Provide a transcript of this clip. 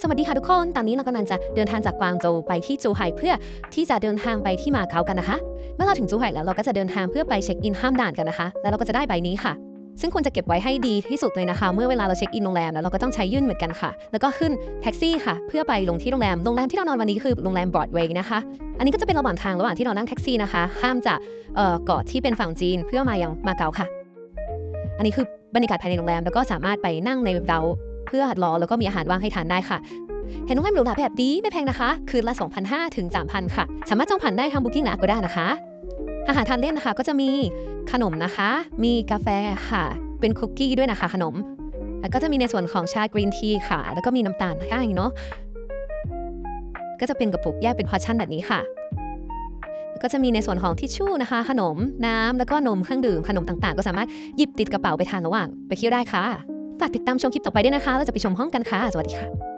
สวัสดีค่ะทุกคน ตอนนี้เรากำลังจะเดินทางจากกวางโจวไปที่จูไห่เพื่อที่จะเดินทางไปที่มาเก๊ากันนะคะ เมื่อเราถึงจูไห่แล้วเราก็จะเดินทางเพื่อไปเช็คอินห้ามด่านกันนะคะ แล้วเราก็จะได้ใบนี้ค่ะ ซึ่งควรจะเก็บไว้ให้ดีที่สุดเลยนะคะ เมื่อเวลาเราเช็คอินโรงแรมแล้วเราก็ต้องใช้ยื่นเหมือนกันค่ะ แล้วก็ขึ้นแท็กซี่ค่ะ เพื่อไปลงที่โรงแรม โรงแรมที่เรานอนวันนี้คือโรงแรมบรอดเวย์นะคะ อันนี้ก็จะเป็นระหว่างทางระหว่างที่เรานั่งแท็กซี่นะคะ ข้ามจากเอ่อเกาะที่เป็นฝั่งจีนเพื่อมายังมาเก๊าค่ะ อันนี้คือบรรยากาศภายในโรงแรมแล้วก็สามารถไปนั่งในเดา เพื่อรอแล้วก็มีอาหารว่างให้ทานได้ค่ะ เห็นโรงแรมหรูหราแบบดีไม่แพงนะคะ คืนละ 2,500ถึง3,000 ค่ะ สามารถจองผ่านได้ทาง Booking และ Agoda นะคะ อาหารทานเล่นนะคะ ก็จะมีขนมนะคะ มีกาแฟค่ะ เป็นคุกกี้ด้วยนะคะ ขนม แล้วก็จะมีในส่วนของชากรีนทีค่ะ แล้วก็มีน้ำตาลให้เนาะก็จะเป็นกระปุกแยกเป็นพอชั่นแบบนี้ค่ะก็จะมีในส่วนของทิชชู่นะคะ ขนม น้ำแล้วก็นมเครื่องดื่มขนมต่างๆ ก็สามารถหยิบติดกระเป๋าไปทานระหว่างไปเที่ยวได้ค่ะ ฝากติดตามชมคลิปต่อไปด้วยนะคะ เราจะไปชมห้องกันค่ะ สวัสดีค่ะ